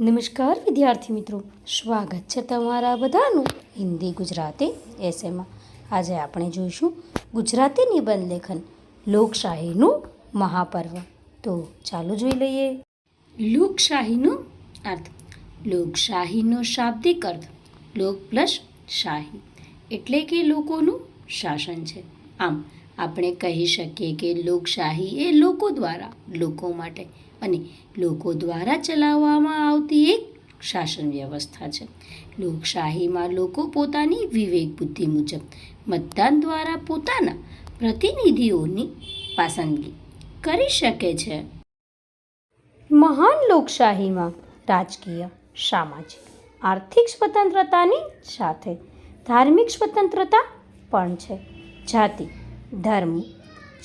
નમસ્કાર, વિદ્યાર્થી મિત્રો. સ્વાગત છે તમારા બધાનું હિન્દી ગુજરાતી એસેમાં આજે આપણે જોઈશું ગુજરાતી નિબંધ લેખન, લોકશાહીનું મહાપર્વ. તો ચાલો જોઈ લઈએ. લોકશાહીનો અર્થ. લોકશાહીનો શાબ્દિક અર્થ. લોક પ્લસ શાહી. એટલે કે લોકોનું શાસન છે. આમ આપણે કહી શકીએ કે લોકશાહી એ લોકો દ્વારા, લોકો માટે અને લોકો દ્વારા ચલાવવામાં આવતી એક શાસન વ્યવસ્થા છે. લોકશાહીમાં લોકો પોતાની વિવેક બુદ્ધિ મુજબ મતદાન દ્વારા પોતાના પ્રતિનિધિઓની પસંદગી કરી શકે છે. મહાન લોકશાહીમાં રાજકીય, સામાજિક, આર્થિક સ્વતંત્રતાની સાથે ધાર્મિક સ્વતંત્રતા પણ છે. જાતિ ધર્મ,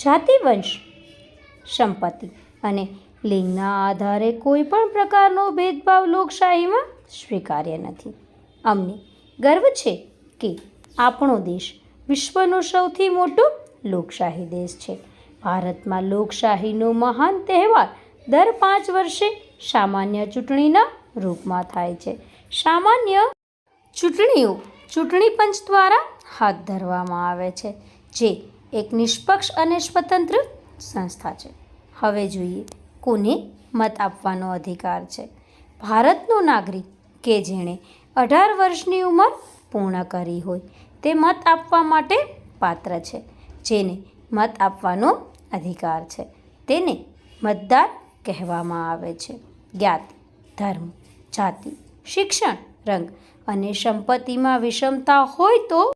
જાતિ, વંશ, સંપત્તિ અને લિંગના આધારે કોઈ પણ પ્રકારનો ભેદભાવ લોકશાહીમાં સ્વીકાર્ય નથી. અમને ગર્વ છે કે આપણો દેશ વિશ્વનો સૌથી મોટો લોકશાહી દેશ છે. ભારતમાં લોકશાહીનો મહાન તહેવાર દર પાંચ વર્ષે સામાન્ય ચૂંટણીના રૂપમાં થાય છે. સામાન્ય ચૂંટણીઓ ચૂંટણી પંચ દ્વારા હાથ ધરવામાં આવે છે, જે એક નિષ્પક્ષ અને સ્વતંત્ર સંસ્થા છે. હવે જોઈએ, કોને મત આપવાનો અધિકાર છે? ભારતનો નાગરિક કે જેણે અઢાર વર્ષની ઉંમર પૂર્ણ કરી હોય, તે મત આપવા માટે પાત્ર છે. જેને મત આપવાનો અધિકાર છે, તેને મતદાર કહેવામાં આવે છે. જ્ઞાતિ, ધર્મ, જાતિ, શિક્ષણ, રંગ અને સંપત્તિમાં વિષમતા હોય તો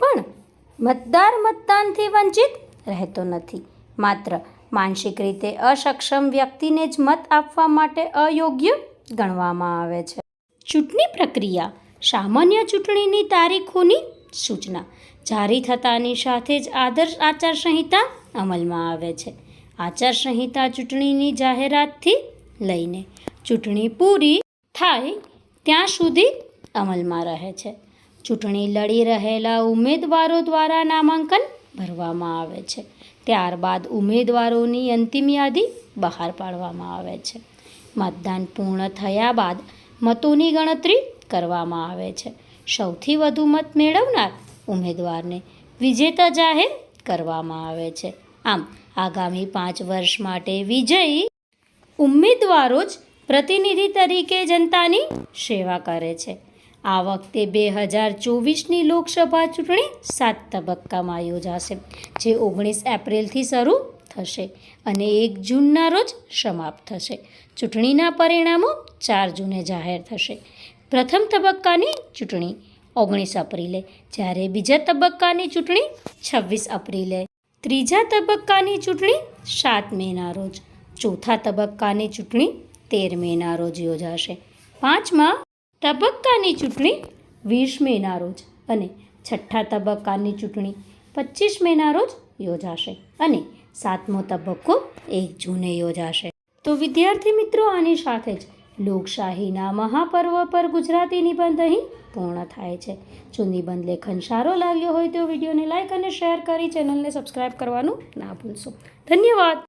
પણ મતદાર મતદાનથી વંચિત રહેતો નથી. માત્ર માનસિક રીતે અસક્ષમ વ્યક્તિને જ મત આપવા માટે અયોગ્ય ગણવામાં આવે છે. ચૂંટણી પ્રક્રિયા સામાન્ય ચૂંટણીની તારીખોની સૂચના જારી થતાની સાથે જ આદર્શ આચારસંહિતા અમલમાં આવે છે. આચારસંહિતા ચૂંટણીની જાહેરાતથી લઈને ચૂંટણી પૂરી થાય ત્યાં સુધી અમલમાં રહે છે. ચૂંટણી લડી રહેલા ઉમેદવારો દ્વારા નામાંકન ભરવામાં આવે છે. ત્યારબાદ ઉમેદવારોની અંતિમ યાદી બહાર પાડવામાં આવે છે. મતદાન પૂર્ણ થયા બાદ મતોની ગણતરી કરવામાં આવે છે. સૌથી વધુ મત મેળવનાર ઉમેદવારને વિજેતા જાહેર કરવામાં આવે છે. આમ, આગામી પાંચ વર્ષ માટે વિજયી ઉમેદવારો જ પ્રતિનિધિ તરીકે જનતાની સેવા કરે છે. આ વખતે બે હજાર ચોવીસની લોકસભા ચૂંટણી સાત તબક્કામાં યોજાશે, જે ઓગણીસ એપ્રિલથી શરૂ થશે અને એક જૂનના રોજ સમાપ્ત થશે. ચૂંટણીના પરિણામો ચાર જૂને જાહેર થશે. પ્રથમ તબક્કાની ચૂંટણી ઓગણીસ એપ્રિલે, જ્યારે બીજા તબક્કાની ચૂંટણી છવ્વીસ એપ્રિલે, ત્રીજા તબક્કાની ચૂંટણી સાત મેના રોજ, ચોથા તબક્કાની ચૂંટણી તેર મેના રોજ યોજાશે. પાંચમા તબક્કાની ચૂંટણી વીસ મેના રોજ અને છઠ્ઠા તબક્કાની ચૂંટણી પચીસ મેના રોજ યોજાશે અને સાતમો તબક્કો એક જૂને યોજાશે. તો વિદ્યાર્થી મિત્રો, આની સાથે જ લોકશાહીના મહાપર્વ પર ગુજરાતી નિબંધ અહીં પૂર્ણ થાય છે. જો નિબંધ લેખન સારો લાગ્યો હોય તો વિડીયોને લાઇક અને શેર કરી ચેનલને સબસ્ક્રાઈબ કરવાનું ના ભૂલશો. ધન્યવાદ!